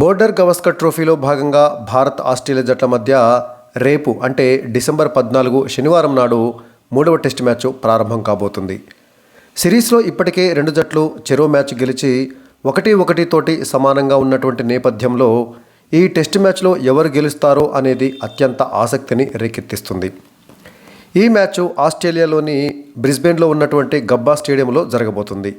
Border Gavaskar ట్రోఫీలో భాగంగా Bharat Australia జట్ల మధ్య రేపు అంటే డిసెంబర్ పద్నాలుగు శనివారం నాడు మూడవ టెస్ట్ మ్యాచ్ ప్రారంభం కాబోతుంది. సిరీస్లో ఇప్పటికే రెండు జట్లు చెరో మ్యాచ్ గెలిచి ఒకటి ఒకటి తోటి సమానంగా ఉన్నటువంటి నేపథ్యంలో ఈ టెస్ట్ మ్యాచ్లో ఎవరు గెలుస్తారో అనేది అత్యంత ఆసక్తిని రేకెత్తిస్తుంది. ఈ మ్యాచ్ ఆస్ట్రేలియాలోని బ్రిస్బెన్లో ఉన్నటువంటి గబ్బా స్టేడియంలో జరగబోతుంది.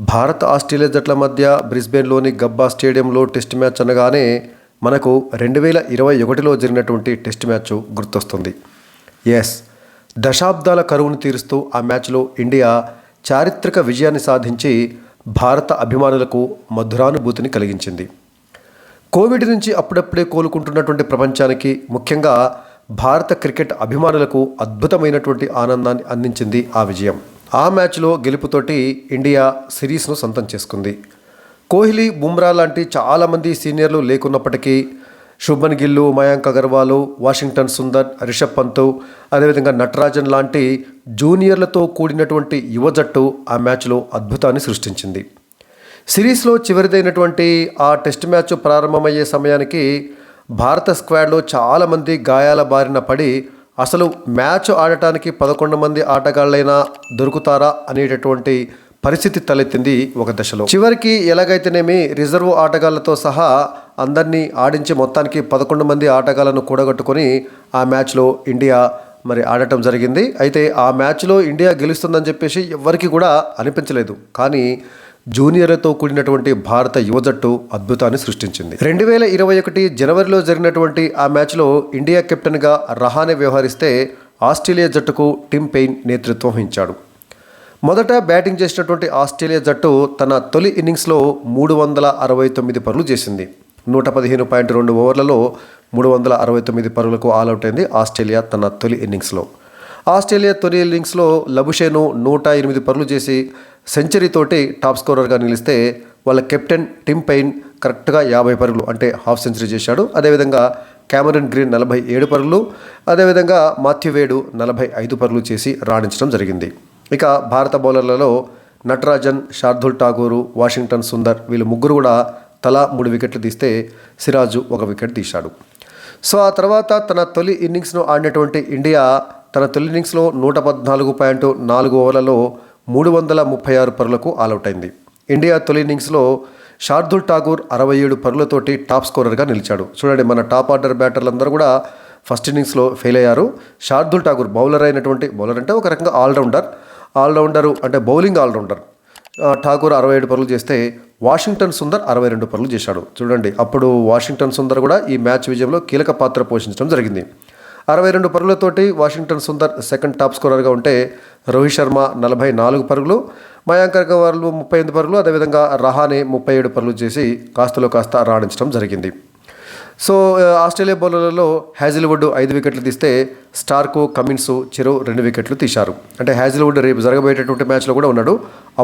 భారత్ ఆస్ట్రేలియా జట్ల మధ్య బ్రిస్బెన్లోని గబ్బా స్టేడియంలో టెస్ట్ మ్యాచ్ అనగానే మనకు రెండు వేల ఇరవై ఒకటిలో జరిగినటువంటి టెస్ట్ మ్యాచ్ గుర్తొస్తుంది. ఎస్ దశాబ్దాల కరువును తీరుస్తూ ఆ మ్యాచ్లో ఇండియా చారిత్రక విజయాన్ని సాధించి భారత అభిమానులకు మధురానుభూతిని కలిగించింది. కోవిడ్ నుంచి అప్పుడప్పుడే కోలుకుంటున్నటువంటి ప్రపంచానికి ముఖ్యంగా భారత క్రికెట్ అభిమానులకు అద్భుతమైనటువంటి ఆనందాన్ని అందించింది ఆ విజయం. ఆ మ్యాచ్లో గెలుపుతోటి ఇండియా సిరీస్ను సొంతం చేసుకుంది. కోహ్లీ బుమ్రా లాంటి చాలామంది సీనియర్లు లేకున్నప్పటికీ శుభన్ గిల్లు మయాంక్ అగర్వాలు వాషింగ్టన్ సుందర్ రిషబ్ పంత్ అదేవిధంగా నటరాజన్ లాంటి జూనియర్లతో కూడినటువంటి యువ జట్టు ఆ మ్యాచ్లో అద్భుతాన్ని సృష్టించింది. సిరీస్లో చివరిదైనటువంటి ఆ టెస్ట్ మ్యాచ్ ప్రారంభమయ్యే సమయానికి భారత స్క్వాడ్లో చాలామంది గాయాల బారిన పడి అసలు మ్యాచ్ ఆడటానికి పదకొండు మంది ఆటగాళ్ళైనా దొరుకుతారా అనేటటువంటి పరిస్థితి తలెత్తింది ఒక దశలో. చివరికి ఎలాగైతేనేమి రిజర్వ్ ఆటగాళ్ళతో సహా అందరినీ ఆడించి మొత్తానికి పదకొండు మంది ఆటగాళ్ళను కూడగట్టుకొని ఆ మ్యాచ్లో ఇండియా మరి ఆడటం జరిగింది. అయితే ఆ మ్యాచ్లో ఇండియా గెలుస్తుందని చెప్పేసి ఎవరికి కూడా అనిపించలేదు. కానీ జూనియర్లతో కూడినటువంటి భారత యువ జట్టు అద్భుతాన్ని సృష్టించింది. రెండు వేల ఇరవై ఒకటి జనవరిలో జరిగినటువంటి ఆ మ్యాచ్లో ఇండియా కెప్టెన్గా రహానే వ్యవహరిస్తే ఆస్ట్రేలియా జట్టుకు టిమ్ పెయిన్ నేతృత్వం వహించాడు. మొదట బ్యాటింగ్ చేసినటువంటి ఆస్ట్రేలియా జట్టు తన తొలి ఇన్నింగ్స్లో మూడు వందల అరవై తొమ్మిది పరులు చేసింది. నూట పదిహేను పాయింట్ రెండు ఓవర్లలో మూడు వందల అరవై తొమ్మిది పరుగులకు ఆల్అవుట్ అయింది ఆస్ట్రేలియా తన తొలి ఇన్నింగ్స్లో. ఆస్ట్రేలియా తొలి ఇన్నింగ్స్లో లబుషేను నూట ఎనిమిది పరులు చేసి సెంచరీతోటి టాప్ స్కోరర్గా నిలిస్తే వాళ్ళ కెప్టెన్ టిమ్ పెయిన్ కరెక్ట్గా యాభై పరుగులు అంటే హాఫ్ సెంచరీ చేశాడు. అదేవిధంగా క్యామరన్ గ్రీన్ నలభై ఏడు పరుగులు అదేవిధంగా మాథ్యూ వేడు నలభై ఐదు పరుగులు చేసి రాణించడం జరిగింది. ఇక భారత బౌలర్లలో నటరాజన్ శార్దుల్ ఠాగూరు వాషింగ్టన్ సుందర్ వీళ్ళు ముగ్గురు కూడా తలా మూడు వికెట్లు తీస్తే సిరాజు ఒక వికెట్ తీశాడు. సో ఆ తర్వాత తన తొలి ఇన్నింగ్స్ను ఆడినటువంటి ఇండియా తన తొలి ఇన్నింగ్స్లో నూట పద్నాలుగు పాయింట్ నాలుగు ఓవర్లలో మూడు వందల ముప్పై ఆరు పరులకు ఆల్అవుట్ అయింది. ఇండియా తొలి ఇన్నింగ్స్లో శార్దుల్ ఠాగూర్ అరవై ఏడు పరులతోటి టాప్ స్కోరర్గా నిలిచాడు. చూడండి మన టాప్ ఆర్డర్ బ్యాటర్లందరూ కూడా ఫస్ట్ ఇన్నింగ్స్లో ఫెయిల్ అయ్యారు. శార్దుల్ ఠాగూర్ బౌలర్ అయినటువంటి బౌలర్ అంటే ఒక రకంగా ఆల్రౌండర్. ఆల్రౌండరు అంటే బౌలింగ్ ఆల్రౌండర్. ఠాగూర్ అరవై ఏడు పరులు చేస్తే వాషింగ్టన్ సుందర్ అరవై రెండు పరులు చేశాడు. చూడండి అప్పుడు వాషింగ్టన్ సుందర్ కూడా ఈ మ్యాచ్ విజయంలో కీలక పాత్ర పోషించడం జరిగింది. అరవై రెండు పరుగులతోటి వాషింగ్టన్ సుందర్ సెకండ్ టాప్ స్కోరర్గా ఉంటే రోహిత్ శర్మ నలభై నాలుగు పరుగులు మయాంక్ అగర్వాల్ ముప్పై ఎనిమిది పరుగులు అదేవిధంగా రహానే ముప్పై ఏడు పరుగులు చేసి కాస్తలో కాస్త రాణించడం జరిగింది. సో ఆస్ట్రేలియా బౌలర్లలో హ్యాజిల్వుడ్ ఐదు వికెట్లు తీస్తే స్టార్కు కమిన్స్ చిరు రెండు వికెట్లు తీశారు. అంటే హ్యాజిల్వుడ్ రేపు జరగబోయేటటువంటి మ్యాచ్లో కూడా ఉన్నాడు.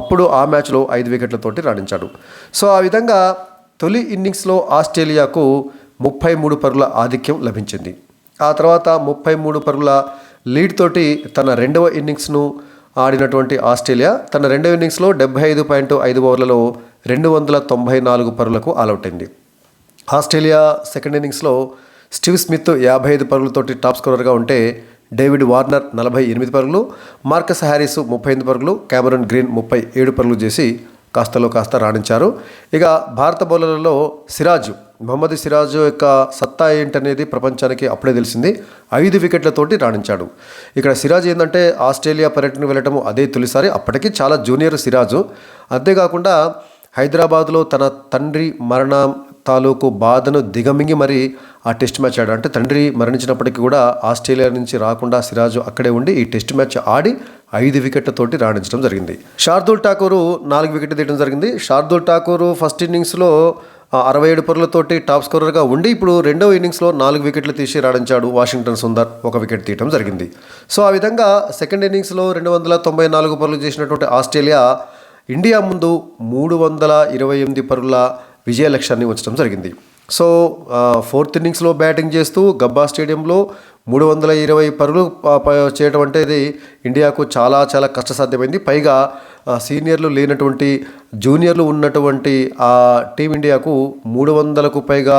అప్పుడు ఆ మ్యాచ్లో ఐదు వికెట్లతోటి రాణించాడు. సో ఆ విధంగా తొలి ఇన్నింగ్స్లో ఆస్ట్రేలియాకు ముప్పై మూడు పరుగుల ఆధిక్యం లభించింది. ఆ తర్వాత ముప్పై మూడు పరుగుల లీడ్ తోటి తన రెండవ ఇన్నింగ్స్ను ఆడినటువంటి ఆస్ట్రేలియా తన రెండవ ఇన్నింగ్స్లో డెబ్బై ఐదు పాయింట్ ఐదు ఓవర్లలో రెండు వందల తొంభై నాలుగు పరుగులకు ఆల్అవుట్ అయింది ఆస్ట్రేలియా సెకండ్ ఇన్నింగ్స్లో స్టీవ్ స్మిత్ యాభై ఐదు పరుగులతోటి టాప్ స్కోరర్గా ఉంటే డేవిడ్ వార్నర్ నలభై ఎనిమిది పరుగులు మార్కస్ హ్యారిస్ ముప్పై ఎనిమిది పరుగులు క్యామరన్ గ్రీన్ ముప్పై ఏడు పరుగులు చేసి కాస్తలో కాస్త రాణించారు. ఇక భారత బౌలర్లలో సిరాజ్ మొహమ్మద్ సిరాజ్ యొక్క సత్తా ఏంటనేది ప్రపంచానికి అప్పుడే తెలిసింది. ఐదు వికెట్లతోటి రాణించాడు. ఇక్కడ సిరాజ్ ఏంటంటే ఆస్ట్రేలియా పర్యటన వెళ్ళటము అదే తొలిసారి. అప్పటికి చాలా జూనియర్ సిరాజు. అంతేకాకుండా హైదరాబాద్లో తన తండ్రి మరణం తాలూకు బాధను దిగమింగి మరి ఆ టెస్ట్ మ్యాచ్ ఆడాడు. అంటే తండ్రి మరణించినప్పటికీ కూడా ఆస్ట్రేలియా నుంచి రాకుండా సిరాజు అక్కడే ఉండి ఈ టెస్ట్ మ్యాచ్ ఆడి ఐదు వికెట్లతోటి రాణించడం జరిగింది. శార్దుల్ ఠాకూరు నాలుగు వికెట్లు తీయడం జరిగింది. శార్దుల్ ఠాకూరు ఫస్ట్ ఇన్నింగ్స్లో అరవై ఏడు పరులతోటి టాప్ స్కోరర్గా ఉండి ఇప్పుడు రెండవ ఇన్నింగ్స్లో నాలుగు వికెట్లు తీసి రాణించాడు వాషింగ్టన్ సుందర్ ఒక వికెట్ తీయడం జరిగింది. సో ఆ విధంగా సెకండ్ ఇన్నింగ్స్లో రెండు వందల తొంభై నాలుగు పరులు చేసినటువంటి ఆస్ట్రేలియా ఇండియా ముందు మూడు వందల ఇరవై ఎనిమిది పరుల విజయ లక్ష్యాన్ని ఉంచడం జరిగింది. సో ఫోర్త్ ఇన్నింగ్స్లో బ్యాటింగ్ చేస్తూ గబ్బా స్టేడియంలో మూడు వందల ఇరవై పరుగులు చేయడం అంటే ఇది ఇండియాకు చాలా చాలా కష్టసాధ్యమైంది. పైగా సీనియర్లు లేనటువంటి జూనియర్లు ఉన్నటువంటి ఆ టీమిండియాకు మూడు వందలకు పైగా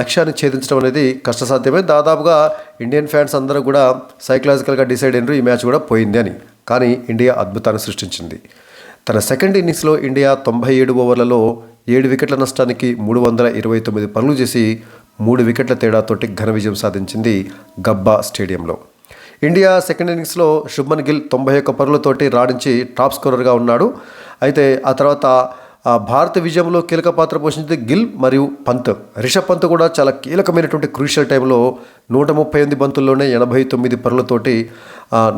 లక్ష్యాన్ని ఛేదించడం అనేది కష్టసాధ్యమే దాదాపుగా ఇండియన్ ఫ్యాన్స్ అందరూ కూడా సైకలాజికల్గా డిసైడ్ అయినారు ఈ మ్యాచ్ కూడా పోయింది అని. కానీ ఇండియా అద్భుతాన్ని సృష్టించింది. తన సెకండ్ ఇన్నింగ్స్లో ఇండియా తొంభై ఏడు ఓవర్లలో ఏడు వికెట్ల నష్టానికి మూడు వందల ఇరవై తొమ్మిది పనులు చేసి మూడు వికెట్ల తేడాతోటి ఘన విజయం సాధించింది గబ్బా స్టేడియంలో. ఇండియా సెకండ్ ఇన్నింగ్స్లో శుభ్మన్ గిల్ తొంభై ఒక్క పరులతోటి రాణించి టాప్ స్కోరర్గా ఉన్నాడు. అయితే ఆ తర్వాత భారత విజయంలో కీలక పాత్ర పోషించింది గిల్ మరియు పంత్. రిషబ్ పంత్ కూడా చాలా కీలకమైనటువంటి క్రూషియల్ టైంలో నూట ముప్పై ఎనిమిది బంతుల్లోనే ఎనభై తొమ్మిది పరులతోటి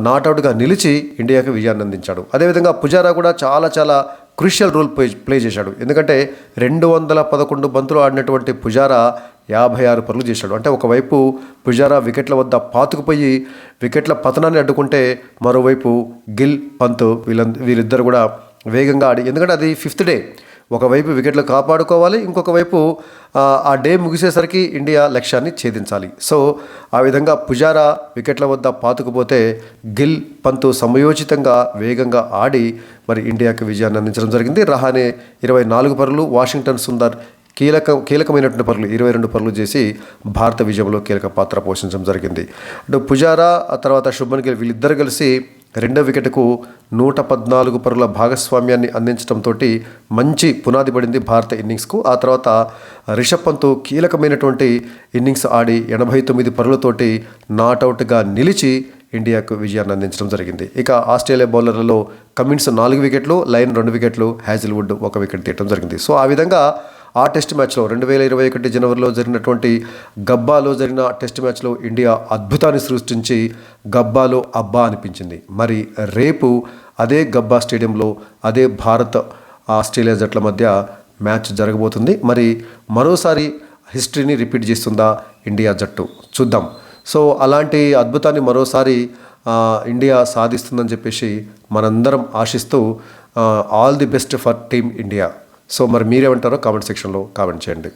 నాట్అవుట్గా నిలిచి ఇండియాకి విజయాన్ని అందించాడు. అదేవిధంగా పుజారా కూడా చాలా చాలా క్రూషియల్ రోల్ ప్లే ప్లే చేశాడు. ఎందుకంటే రెండు వందల పదకొండు బంతులు ఆడినటువంటి పుజారా యాభై ఆరు పనులు చేశాడు. అంటే ఒకవైపు పుజారా వికెట్ల వద్ద పాతుకుపోయి వికెట్ల పతనాన్ని అడ్డుకుంటే మరోవైపు గిల్ పంత్ వీళ్ళ వీళ్ళిద్దరు కూడా వేగంగా ఆడి ఎందుకంటే అది ఫిఫ్త్ డే. ఒకవైపు వికెట్లు కాపాడుకోవాలి ఇంకొక వైపు ఆ, డే ముగిసేసరికి ఇండియా లక్ష్యాన్ని ఛేదించాలి. సో ఆ విధంగా పుజారా వికెట్ల వద్ద పాతుకుపోతే గిల్ పంతు సమయోచితంగా వేగంగా ఆడి మరి ఇండియాకి విజయాన్ని అందించడం జరిగింది. రహానే ఇరవై నాలుగు పరులు వాషింగ్టన్ సుందర్ కీలక కీలకమైనటువంటి పనులు ఇరవై రెండు పనులు చేసి భారత విజయంలో కీలక పాత్ర పోషించడం జరిగింది. అటు పుజారా ఆ తర్వాత శుభన్ గిల్ వీళ్ళిద్దరు కలిసి రెండో వికెట్కు నూట పద్నాలుగు పరుల భాగస్వామ్యాన్ని అందించడంతో మంచి పునాది పడింది భారత ఇన్నింగ్స్కు. ఆ తర్వాత రిషబ్ పంత్ కీలకమైనటువంటి ఇన్నింగ్స్ ఆడి ఎనభై తొమ్మిది పరులతోటి నాట్అవుట్గా నిలిచి ఇండియాకు విజయాన్ని అందించడం జరిగింది. ఇక ఆస్ట్రేలియా బౌలర్లలో కమిన్స్ నాలుగు వికెట్లు లైన్ రెండు వికెట్లు హ్యాజిల్వుడ్ ఒక వికెట్ తీయడం జరిగింది. సో ఆ విధంగా ఆ టెస్ట్ మ్యాచ్లో రెండు వేల ఇరవై ఒకటి జనవరిలో జరిగినటువంటి గబ్బాలో జరిగిన టెస్ట్ మ్యాచ్లో ఇండియా అద్భుతాన్ని సృష్టించి గబ్బాలో అబ్బా అనిపించింది. మరి రేపు అదే గబ్బా స్టేడియంలో అదే భారత్ ఆస్ట్రేలియా జట్ల మధ్య మ్యాచ్ జరగబోతుంది. మరి మరోసారి హిస్టరీని రిపీట్ చేస్తుందా ఇండియా జట్టు? చూద్దాం. సో అలాంటి అద్భుతాన్ని మరోసారి ఇండియా సాధిస్తుందని చెప్పేసి మనందరం ఆశిస్తూ all the best for team India. So మరి మీరేమంటారో కామెంట్ సెక్షన్లో కామెంట్ చేయండి.